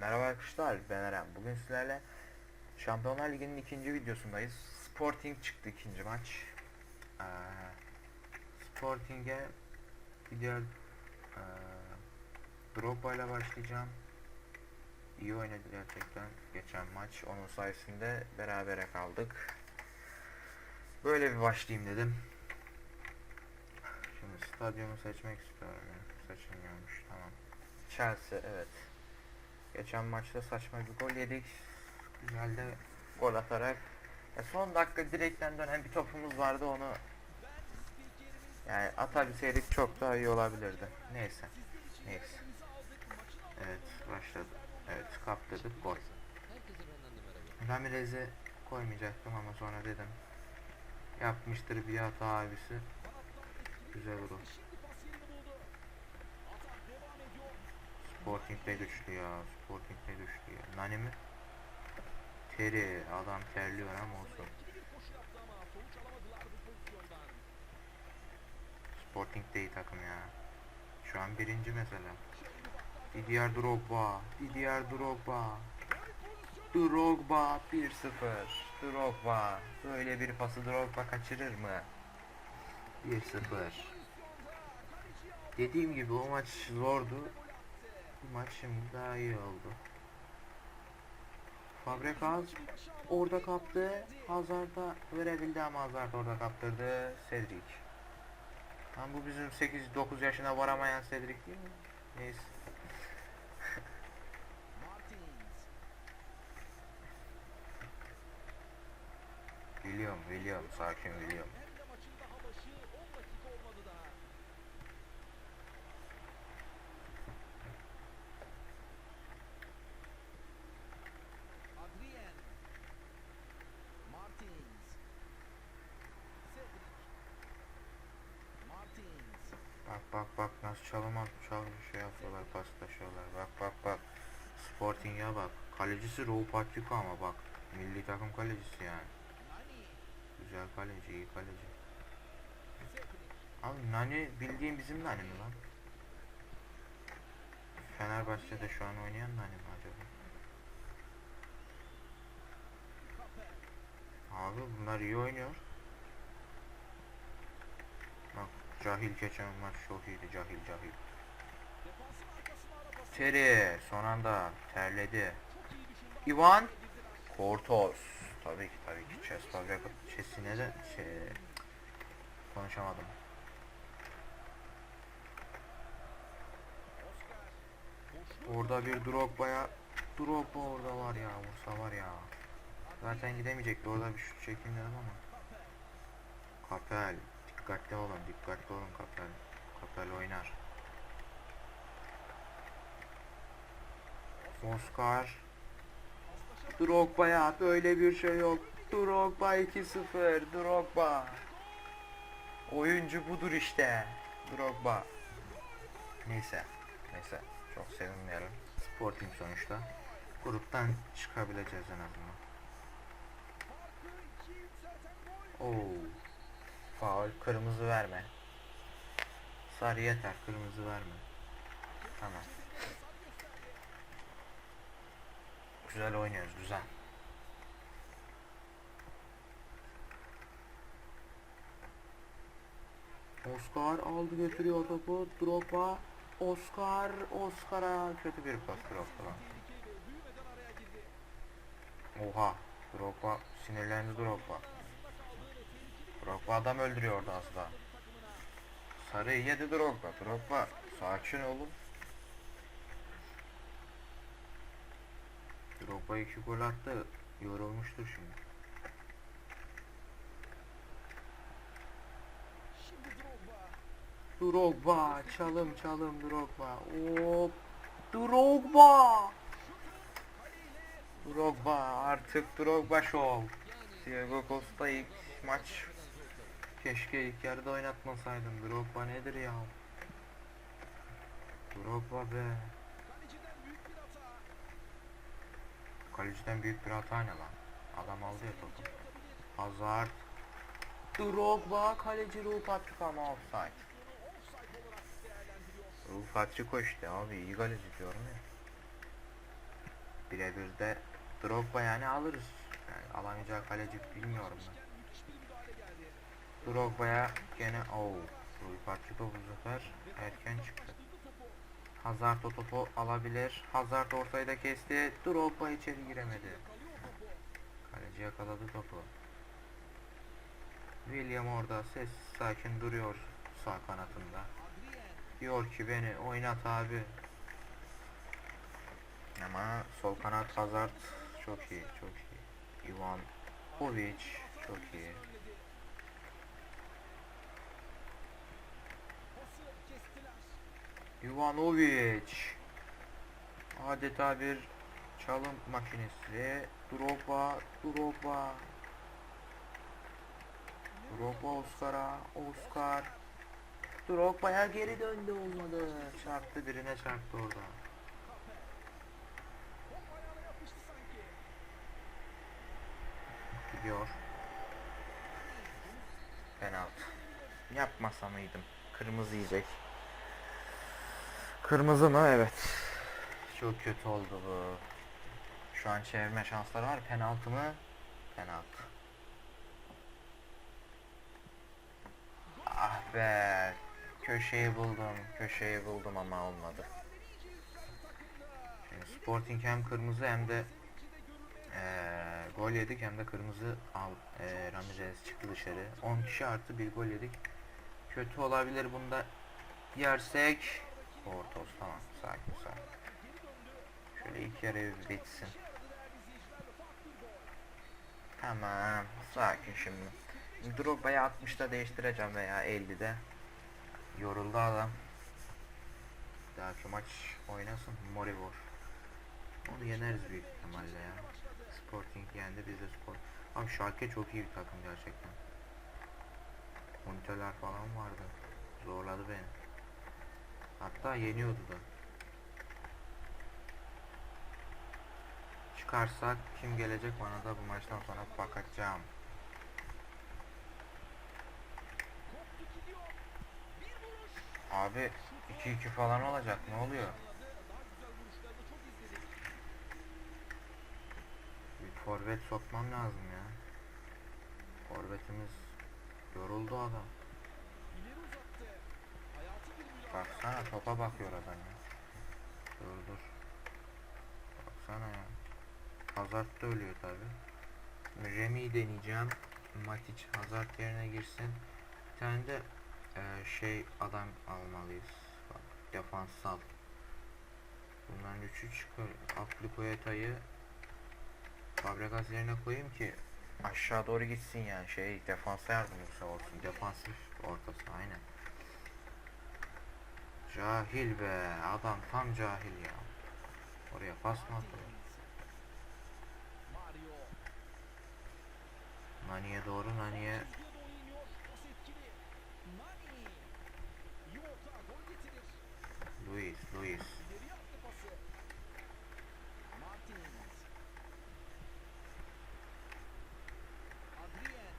Merhaba arkadaşlar ben Eren. Bugün sizlerle Şampiyonlar Ligi'nin ikinci videosundayız. Sporting çıktı ikinci maç. Ee, Sporting'e gidiyor. Ee, Drogba ile başlayacağım. İyi oynadı gerçekten geçen maç. Onun sayesinde berabere kaldık. Böyle bir başlayayım dedim. Şimdi stadyumu seçmek istiyorum. Seçilmiyormuş tamam. Chelsea evet. Geçen maçta saçma bir gol yedik. Güzel de gol atarak. Ya son dakika direkten dönen bir topumuz vardı onu yani atabilseydik çok daha iyi olabilirdi. Neyse. Neyse. Evet başladı. Evet kaptırdık gol. Ramirez'i koymayacaktım ama sonra dedim. Yapmıştır bir abisi. Güzel vurdu. Sporting de güçlü ya. Sporting de güçlü ya. Nani mi? Teri. Adam terliyor ama olsun. Sporting de iyi takım ya. Şu an birinci mesela. Didier Drogba. Didier Drogba. Drogba 1-0. Drogba. Böyle bir pası Drogba kaçırır mı? 1-0. Dediğim gibi o maç zordu. Bu maç şimdi daha iyi oldu. Fabregas orada kaptı. Hazard'a verebildi ama Hazard orada kaptırdı. Cedric. Lan bu bizim 8-9 yaşına varamayan Cedric değil mi? Neyse. Biliyorum, biliyorum. Sakin. Martins. Bak bak bak nasıl çalım at çalım şey yapıyorlar paslaşıyorlar bak bak bak Sporting'e bak kalecisi Raul Patrico ama bak milli takım kalecisi yani. Güzel kaleci iyi kaleci. Abi Nani bildiğin bizim Nani mi lan? Fenerbahçe'de şu an oynayan Nani mi acaba? Abi bunlar iyi oynuyor. Bak Cahil geçen maç çok iyiydi Cahil Cahil. Teri son anda terledi. Ivan Kortos. Tabii ki tabii ki Fabregas Chess'ine de şey konuşamadım. Orada bir Drogba'ya Drogba orada var ya vursa var ya. Zaten gidemeyecekti orada bir şut çekeyim dedim ama. Kapel. Dikkatli olun dikkatli olun Kapel. Kapel oynar. Oscar. Drogba'ya böyle bir şey yok. Drogba 2-0. Drogba. Oyuncu budur işte. Drogba. Neyse. Neyse. Çok sevinmeyelim. Sporting sonuçta. Gruptan çıkabileceğiz en azından. Oo. Faul kırmızı verme. Sarı yeter kırmızı verme. Tamam. Güzel oynuyoruz güzel. Oscar aldı götürüyor topu. Drogba. Oscar. Oscar'a kötü bir pas Drogba'dan. Oha. Drogba sinirlendi Drogba. Drogba adam öldürüyordu az daha. Sarı yedi Drogba. Drogba sakin olun. Drogba iki gol attı. Yorulmuştur şimdi. Drogba çalım çalım Drogba. Hop. Drogba. Drogba artık Drogba show. Diego Costa ilk maç keşke ilk yarıda oynatmasaydım. Drogba nedir ya? Drogba be. Kaleciden büyük bir hata. Kaleciden büyük bir hata ne lan? Adam aldı ya topu. Hazard. Drogba kaleci Ruh Patrick ama offside. Ruh Patrick işte abi iyi kaleci diyorum ya. Birebir de Drogba yani alırız. Yani alamayacağı kaleci bilmiyorum ben. Drogba'ya gene o Rui Patrick bu sefer erken çıktı. Hazard o topu alabilir. Hazard ortayı da kesti. Drogba içeri giremedi. Kaleci yakaladı topu. William orada sessiz sakin duruyor sağ kanatında. Diyor ki beni oynat abi. Ama sol kanat Hazard çok iyi çok iyi. Ivan Kovic çok iyi. Ivanovic adeta bir çalım makinesi. Drogba, Drogba. Drogba Oscar'a, Oscar. Drogba'ya geri döndü olmadı. Çarptı birine çarptı orada. Gidiyor. Penaltı. Yapmasa mıydım? Kırmızı yiyecek. Kırmızı mı? Evet. Çok kötü oldu bu. Şu an çevirme şansları var. Penaltı mı? Penaltı. Ah be. Köşeyi buldum. Köşeyi buldum ama olmadı. Şimdi Sporting hem kırmızı hem de eee, gol yedik hem de kırmızı al eee Ramirez çıktı dışarı. 10 kişi artı bir gol yedik. Kötü olabilir bunda yersek. Portos tamam sakin sakin. Şöyle ilk yarı bitsin. Tamam sakin şimdi. Drogba'yı 60'da değiştireceğim veya 50'de. Yoruldu adam. Bir dahaki maç oynasın Moribor. Onu yeneriz büyük ihtimalle ya. Sporting yendi biz de spor. Abi Schalke çok iyi bir takım gerçekten. Monitörler falan vardı. Zorladı beni. Hatta yeniyordu da. Çıkarsak kim gelecek bana da bu maçtan sonra bakacağım. Abi 2-2 falan olacak ne oluyor? Bir forvet sokmam lazım ya. Forvetimiz yoruldu adam. Baksana topa bakıyor adam ya. Dur dur. Baksana ya. Hazard da ölüyor tabi. Remy deneyeceğim. Matic Hazard yerine girsin. Bir tane de eee, şey adam almalıyız. Bak, defanssal. Bunların üçü çıkıyor. Aplikoyeta'yı Fabregas yerine koyayım ki aşağı doğru gitsin yani şey defansa yardımcısı olsun. Defansif ortası aynen. Cahil be adam tam cahil ya. Oraya? Mario. Nani'ye doğru Nani'ye Çizgiye doğru iniyor. Pas etkili. Nani. İyi orta. Gol getirir. Luis Luis İleri attı pası. Martins. Adrien.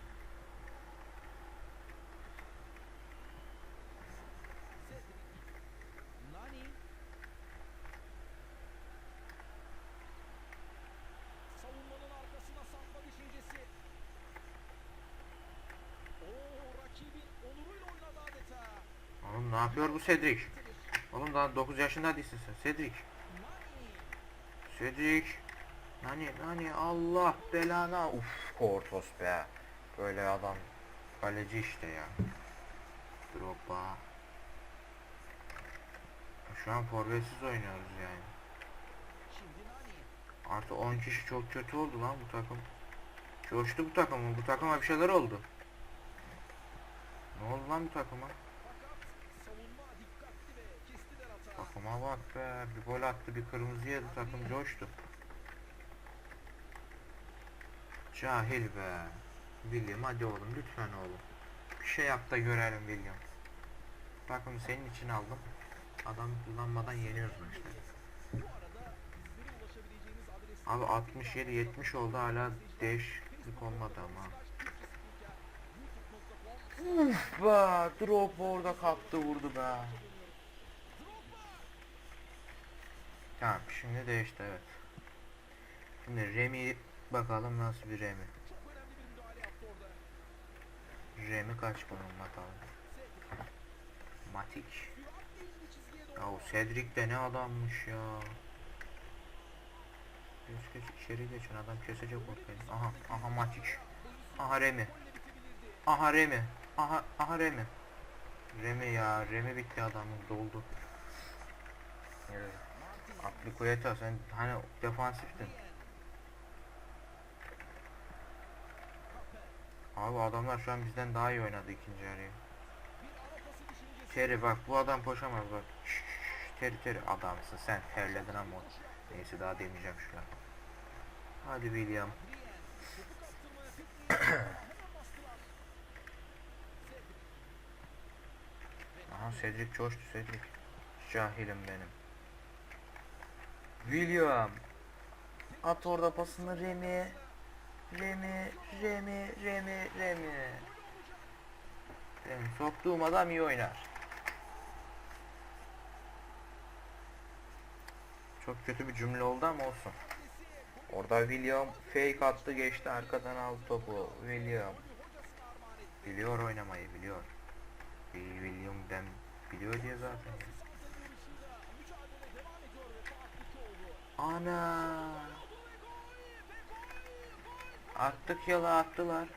Cedric. Nani. Savunmanın arkasına sakla düşüncesi. Oo rakibin onuruyla oynadı adeta. Oğlum ne yapıyor bu Cedric? Oğlum daha 9 yaşında değilsin sen Cedric. Cedric. Nani Nani Allah belana Uf Portos be. Böyle adam Kaleci işte ya. Drogba. Şu an forvetsiz oynuyoruz yani. Artı 10 kişi çok kötü oldu lan bu takım. Coştu bu takım bu takıma bir şeyler oldu. Ne oldu lan bu takıma Fakat savunma dikkatli ve kestiler hata. Takıma bak be bir gol attı bir kırmızı yedi takım coştu. Cahil be. William hadi oğlum lütfen oğlum. Bir şey yap da görelim William. Takımı senin için aldım. Adam kullanmadan yeniyoruz adres Abi 67 70 oldu hala değişiklik olmadı ama. Uf be. Drogba orada kaptı vurdu be. Tamam şimdi değişti evet. Şimdi Remy bakalım nasıl bir orada. Remy kaç bunun bakalım. Matic. Sürat değildi çizgiye doğru. Ya o Cedric de ne adammış ya. Geç geç içeri geçin adam kesecek ortayı. Aha aha Matic. Aha Remy. Aha Remy. Aha aha Remy. Remy ya Remy bitti adamın doldu. Evet. Aplikueta sen hani defansiftin. Abi adamlar şu an bizden daha iyi oynadı ikinci düşüncesi. Terry bak bu adam koşamaz bak. Şşş, şşş, Terry Terry adamsın sen terledin ama neyse daha demeyeceğim şu an. Hadi William. Aha Cedric coştu Cedric. Cahilim benim. William. At orada pasını Remy. Remy, Remy, Remy, Remy. Benim soktuğum adam iyi oynar. Çok kötü bir cümle oldu ama olsun. Orada William fake attı geçti arkadan aldı topu. William. Biliyor oynamayı biliyor. Will- William ben biliyor diye zaten. Ana. Attık yala attılar.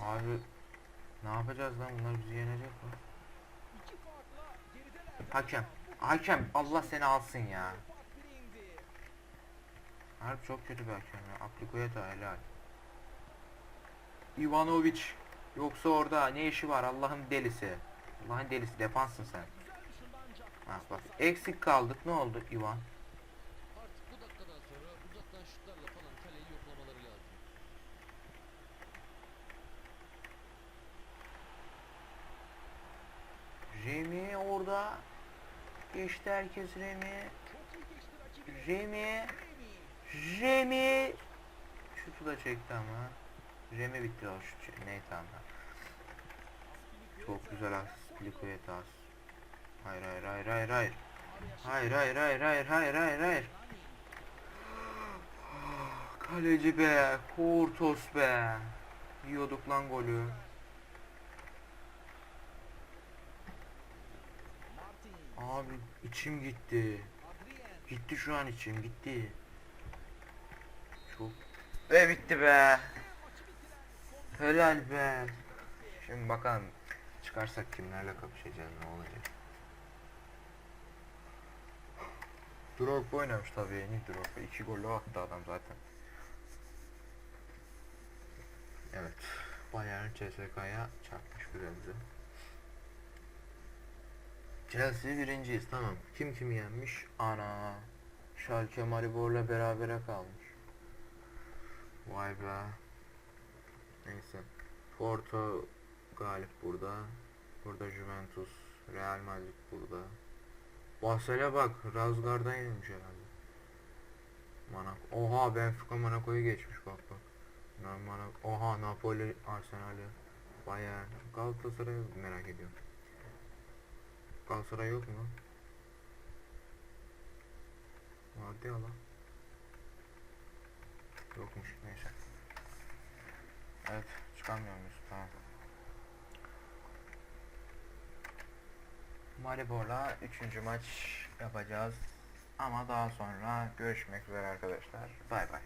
Abi ne yapacağız lan bunlar bizi yenecek mi? Hakem. Hakem Allah seni alsın ya. Harbi çok kötü bir hakem ya. Aplikoyeta helal. Ivanovic. Yoksa orada ne işi var Allah'ın delisi. Allah'ın delisi defansın sen. Ha bak eksik kaldık ne oldu Ivan? Artık bu dakikadan sonra uzaktan şutlarla falan kaleyi yoklamaları lazım. Remy orada. Geçti herkes Remy. Remy. Remy. Şutu da çekti ama. Remy bitti o şut. Neyse ama. Çok güzel as. Plikoyet as. Hayır hayır hayır hayır hayır. Hayır hayır hayır hayır hayır hayır hayır. Kaleci be. Kurtos be. Yiyorduk lan golü. Abi içim gitti. Gitti şu an içim gitti. Çok. Ve bitti be. Helal be. Şimdi bakalım çıkarsak kimlerle kapışacağız ne olacak. Drogba oynamış tabii yeni Drogba. İki golü attı adam zaten. Evet. Bayern CSK'ya çarpmış güzelce. Chelsea birinciyiz tamam. Kim kimi yenmiş? Ana. Schalke Maribor'la berabere kalmış. Vay be. Neyse. Porto galip burada. Burada Juventus, Real Madrid burada. Basel bak, Razgar'dan yenilmiş herhalde. Monaco. Oha Benfica Monaco'yu geçmiş bak bak. Na- Monaco. Oha Napoli, Arsenal'i. Bayern. Galatasaray'ı merak ediyorum. Galatasaray yok mu? Vardı ya lan. Yokmuş neyse. Evet çıkamıyor muyuz? Tamam. Maribor'la 3. maç yapacağız. Ama daha sonra görüşmek üzere arkadaşlar. Bay bay.